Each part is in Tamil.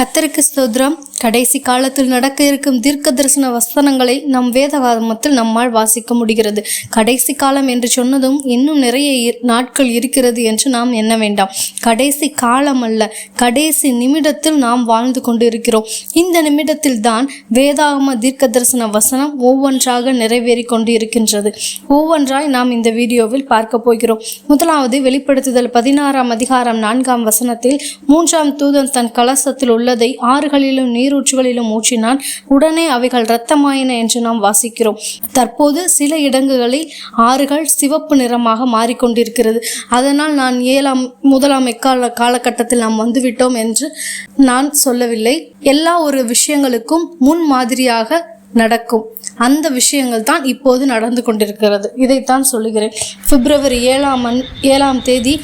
கத்தருக்கு ஸ்தோத்ரம் கடைசி காலத்தில் நடக்க இருக்கும் தீர்க்க தரிசன வசனங்களை நம் வேதவாதமத்தில் நம்மால் வாசிக்க முடிகிறது. கடைசி காலம் என்று சொன்னதும் இன்னும் நிறைய நாட்கள் இருக்கிறது என்று நாம் எண்ண வேண்டாம். கடைசி காலம் அல்ல கடைசி நிமிடத்தில் நாம் வாழ்ந்து கொண்டு இருக்கிறோம் இந்த நிமிடத்தில் தான் வேதாகம தீர்க்க தரிசன வசனம் ஒவ்வொன்றாக நிறைவேறி கொண்டு இருக்கின்றது ஒவ்வொன்றாய் நாம் இந்த வீடியோவில் பார்க்க போகிறோம். முதலாவது வெளிப்படுத்துதல் பதினாறாம் அதிகாரம் நான்காம் வசனத்தில் மூன்றாம் தூதன் தன் கலசத்தில் உள்ள உள்ளதை ஆறுகளிலும் நீரூற்றுகளிலும் ஊற்றினான் உடனே அவைகள் இரத்தமாயின என்று நாம் வாசிக்கிறோம். தற்போது சில இடங்களில் ஆறுகள் சிவப்பு நிறமாக மாறிக்கொண்டிருக்கிறது. அதனால் நான் ஏழாம் முதலாம் எக்கால காலகட்டத்தில் நாம் வந்துவிட்டோம் என்று நான் சொல்லவில்லை. எல்லா ஒரு விஷயங்களுக்கும் முன் மாதிரியாக நடக்கும். அந்த விஷயங்கள் தான் இப்போது நடந்து கொண்டிருக்கிறது. இதைத்தான் சொல்லுகிறேன். பிப்ரவரி ஏழாம் ஏழாம் தேதி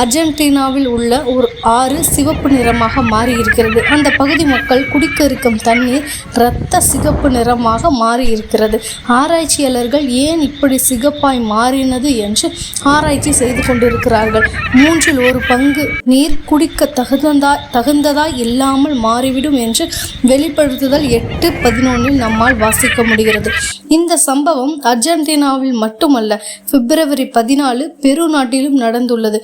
அர்ஜென்டினாவில் உள்ள ஒரு ஆறு சிவப்பு நிறமாக மாறி இருக்கிறது அந்த பகுதி மக்கள் குடிக்க இருக்கும் தண்ணீர் இரத்த சிகப்பு நிறமாக மாறி இருக்கிறது ஆராய்ச்சியாளர்கள் ஏன் இப்படி சிகப்பாய் மாறினது என்று ஆராய்ச்சி செய்து கொண்டிருக்கிறார்கள். மூன்றில் ஒரு பங்கு நீர் குடிக்க தகுந்ததா தகுந்ததாய் இல்லாமல் மாறிவிடும் என்று வெளிப்படுத்துதல் எட்டு பதினொன்றில் நம்மால் வாசிக்க முடிகிறது. இந்த சம்பவம் அர்ஜென்டினாவில் மட்டுமல்ல பிப்ரவரி பதினாலு பெரு நாட்டிலும் நடந்துள்ளது.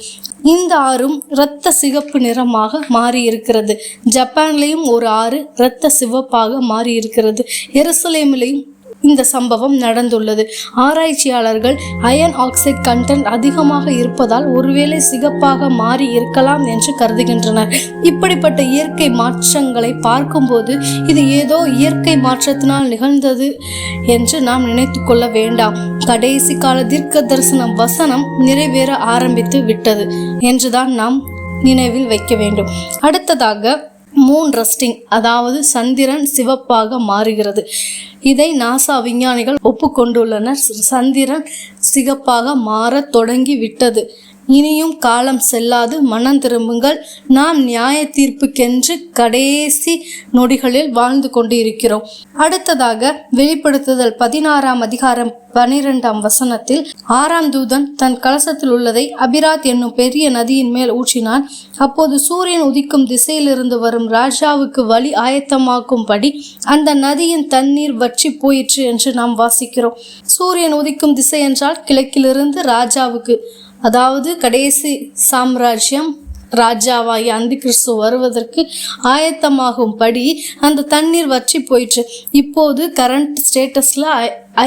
இந்த ஆறும் இரத்த சிகப்பு நிறமாக மாறி இருக்கிறது ஜப்பான்லேயும் ஒரு ஆறு இரத்த சிவப்பாக மாறி இருக்கிறது எருசலேமிலையும் இந்த சம்பவம் நடந்துள்ளது. ஆராய்ச்சியாளர்கள் அயன் ஆக்சைடு கண்டென்ட் அதிகமாக இருப்பதால் ஒருவேளை சிகப்பாக மாறி இருக்கலாம் என்று கருதுகின்றனர். இப்படிப்பட்ட இயற்கை மாற்றங்களை பார்க்கும்போது இது ஏதோ இயற்கை மாற்றத்தினால் நிகழ்ந்தது என்று நாம் நினைத்து கொள்ள வேண்டாம். கடைசி கால தீர்க்க தரிசனம் வசனம் நிறைவேற ஆரம்பித்து விட்டது என்றுதான் நாம் நினைவில் வைக்க வேண்டும். அடுத்ததாக மூன் ரஸ்டிங் அதாவது சந்திரன் சிவப்பாக மாறுகிறது. இதை நாசா விஞ்ஞானிகள் ஒப்புக்கொண்டுள்ளனர். சந்திரன் சிகப்பாக மாறத் தொடங்கி விட்டது. இனியும் காலம் செல்லாது மனம் திரும்புங்கள். நாம் நியாய தீர்ப்புக்கென்று கடைசி நொடிகளில் வாழ்ந்து கொண்டு இருக்கிறோம் அடுத்ததாக வெளிப்படுத்துதல் பதினாறாம் அதிகாரம் பனிரெண்டாம் வசனத்தில் ஆறாம் தூதன் தன் கலசத்தில் உள்ளதை அபிராத் என்னும் பெரிய நதியின் மேல் ஊற்றினான். அப்போது சூரியன் உதிக்கும் திசையிலிருந்து வரும் ராஜாவுக்கு வழி ஆயத்தமாக்கும்படி அந்த நதியின் தண்ணீர் வற்றி போயிற்று என்று நாம் வாசிக்கிறோம். சூரியன் உதிக்கும் திசை என்றால் கிழக்கிலிருந்து ராஜாவுக்கு அதாவது கடைசி சாம்ராஜ்யம் ராஜாவாய் அந்தி கிறிஸ்து வருவதற்கு ஆயத்தமாகும்படி அந்த தண்ணீர் வற்றி போயிற்று. இப்போது கரண்ட் ஸ்டேட்டஸில்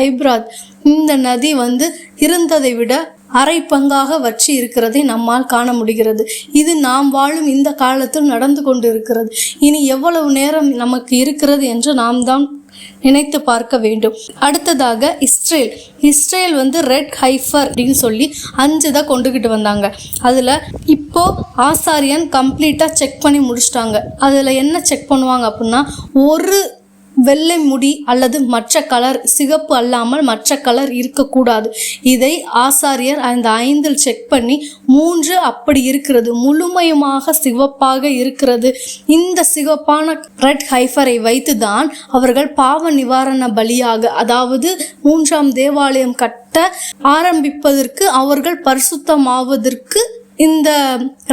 ஐப்ராத் இந்த நதி வந்து இருந்ததை விட அரை பங்காக வற்றி இருக்கிறதை நம்மால் காண முடிகிறது. இது நாம் வாழும் இந்த காலத்தில் நடந்து கொண்டு இருக்கிறது இனி எவ்வளவு நேரம் நமக்கு இருக்கிறது என்று நாம் தான் நினைத்து பார்க்க வேண்டும். அடுத்ததாக இஸ்ரேல். இஸ்ரேல் வந்து ரெட் ஹைஃபர் அப்படின்னு சொல்லி அஞ்சு தான் கொண்டுக்கிட்டு வந்தாங்க. அதில் இப்போ ஆசாரியன் கம்ப்ளீட்டாக செக் பண்ணி முடிச்சிட்டாங்க. அதில் என்ன செக் பண்ணுவாங்க அப்படின்னா ஒரு வெள்ளை முடி அல்லது மற்ற கலர் சிகப்பு அல்லாமல் மற்ற கலர் இருக்கக்கூடாது. இதை ஆசாரியர் அந்த ஐந்தில் செக் பண்ணி மூன்று அப்படி இருக்கிறது. முழுமையுமாக சிவப்பாக இருக்கிறது. இந்த சிவப்பான ரெட் ஹைஃபரை வைத்து தான் அவர்கள் பாவ நிவாரண பலியாக அதாவது மூன்றாம் தேவாலயம் கட்ட ஆரம்பிப்பதற்கு அவர்கள் பரிசுத்தமாவதற்கு இந்த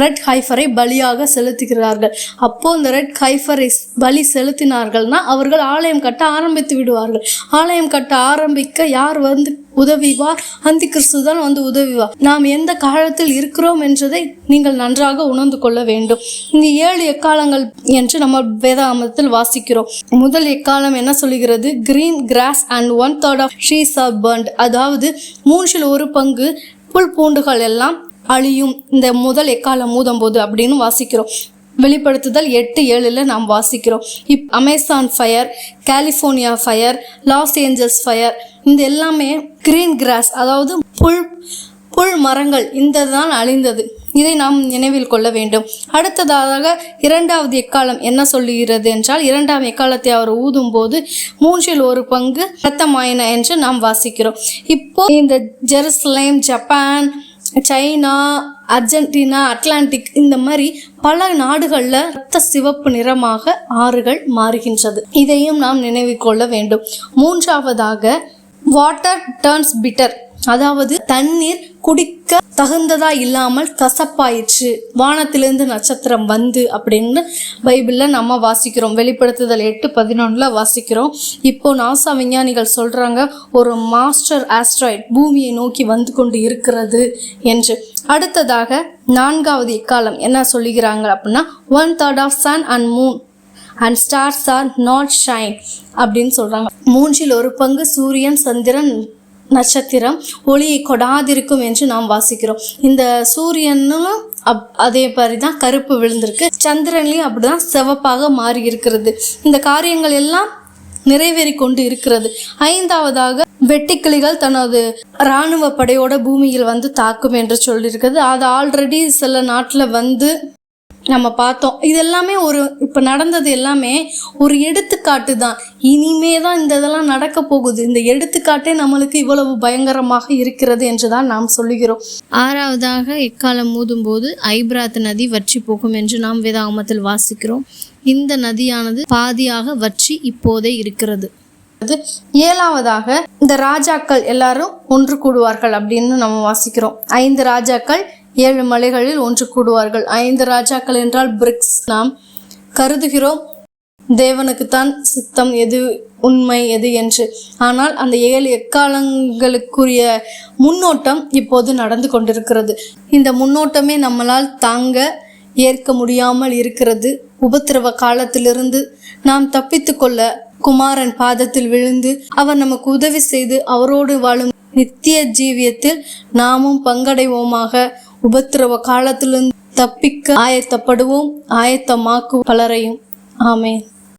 ரெட் ஹைஃபரை பலியாக செலுத்துகிறார்கள். அப்போ இந்த ரெட் ஹைஃபரை பலி செலுத்தினார்கள்னா அவர்கள் ஆலயம் கட்ட ஆரம்பித்து விடுவார்கள். ஆலயம் கட்ட ஆரம்பிக்க யார் வந்து உதவிவார்? அந்தி கிறிஸ்து தான் வந்து உதவிவார். நாம் எந்த காலத்தில் இருக்கிறோம் என்றதை நீங்கள் நன்றாக உணர்ந்து கொள்ள வேண்டும். இந்த ஏழு எக்காலங்கள் என்று நம்ம வேதாமத்தில் வாசிக்கிறோம். முதல் எக்காலம் என்ன சொல்லுகிறது? Green grass and one third of she's are burnt அதாவது மூன்றில் ஒரு பங்கு புல் பூண்டுகள் எல்லாம் அழியும் இந்த முதல் எக்காலம் மூதும்போது அப்படின்னு வாசிக்கிறோம். வெளிப்படுத்துதல் எட்டு ஏழில் நாம் வாசிக்கிறோம். இப் Amazon fire California fire Los Angeles fire இந்த எல்லாமே கிரீன் கிராஸ் அதாவது புல் புல் மரங்கள் இந்த தான் அழிந்தது. இதை நாம் நினைவில் கொள்ள வேண்டும். அடுத்ததாக இரண்டாவது எக்காலம் என்ன சொல்லுகிறது என்றால் இரண்டாம் எக்காலத்தை அவர் ஊதும் போது மூன்றில் ஒரு பங்கு ரத்தமாயின என்று நாம் வாசிக்கிறோம். இப்போ இந்த Jerusalem Japan China Argentina Atlantic இந்த மாதிரி பல நாடுகளில் ரத்த சிவப்பு நிறமாக ஆறுகள் மாறுகின்றது. இதையும் நாம் நினைவு கொள்ள வேண்டும். மூன்றாவதாக வாட்டர் டர்ன்ஸ் பிட்டர் அதாவது தண்ணீர் குடிக்க தகுந்ததா இல்லாமல் கசப்பாயிற்று. வானத்திலிருந்து நட்சத்திரம் வந்து அப்படின்னு பைபிளில் நம்ம வாசிக்கிறோம். வெளிப்படுத்துதல் எட்டு பதினொன்றில் வாசிக்கிறோம். இப்போ நாசா விஞ்ஞானிகள் சொல்கிறாங்க ஒரு மாஸ்டர் ஆஸ்ட்ராய்ட் பூமியை நோக்கி வந்து கொண்டு இருக்கிறது என்று. அடுத்ததாக நான்காவது இக்காலம் என்ன சொல்லுகிறாங்க அப்படின்னா one third of sun and moon and stars are not shine அப்படின்னு சொல்கிறாங்க மூன்றில் ஒரு பங்கு சூரியன் சந்திரன் நட்சத்திரம் ஒளியை கொடாதிருக்கும் என்று நாம் வாசிக்கிறோம். இந்த சூரியனும் அப் அதே மாதிரி தான் கருப்பு விழுந்திருக்கு. சந்திரன்லையும் அப்படிதான் சிவப்பாக மாறி இருக்கிறது இந்த காரியங்கள் எல்லாம் நிறைவேறி கொண்டு இருக்கிறது. ஐந்தாவதாக வெட்டிக்கிளிகள் தனது இராணுவ படையோட பூமியில் வந்து தாக்கும் என்று சொல்லியிருக்கிறது. அது ஆல்ரெடி சில நாட்டில் வந்து நம்ம பார்த்தோம். இது எல்லாமே ஒரு இப்போ நடந்தது எல்லாமே ஒரு எடுத்துக்காட்டு தான். இனிமே தான் இந்த இதெல்லாம் நடக்க போகுது. இந்த எடுத்துக்காட்டே நம்மளுக்கு இவ்வளவு பயங்கரமாக இருக்கிறது என்று தான் நாம் சொல்லுகிறோம். ஆறாவதாக எக்காலம் மூதும்போது ஐப்ராத் நதி வற்றி போகும் என்று நாம் வேதாகமத்தில் வாசிக்கிறோம். இந்த நதியானது பாதியாக வற்றி இப்போதே இருக்கிறது. ஏழாவதாக இந்த ராஜாக்கள் எல்லாரும் ஒன்று கூடுவார்கள் அப்படின்னு நம்ம வாசிக்கிறோம். ஐந்து ராஜாக்கள் ஏழு மலைகளில் ஒன்று கூடுவார்கள். ஐந்து ராஜாக்கள் என்றால் பிரிக்ஸ் நாம் கருதுகிறோம். தேவனுக்குத்தான் சித்தம் எது உண்மை எது என்று. ஆனால் அந்த ஏழு எக்காலங்களுக்குரிய முன்னோட்டம் இப்போது நடந்து கொண்டிருக்கிறது. இந்த முன்னோட்டமே நம்மளால் தாங்க ஏற்க முடியாமல் இருக்கிறது. உபத்திரவ காலத்திலிருந்து நாம் தப்பித்து கொள்ள குமாரன் பாதத்தில் விழுந்து அவர் நமக்கு உதவி செய்து அவரோடு வாழும் நித்திய ஜீவியத்தில் நாமும் பங்கடைவோமாக உபத்திரவ காலத்திலிருந்து தப்பிக்க ஆயத்தப்படுவோம் ஆயத்தமாக்கு பலரையும். ஆமேன்.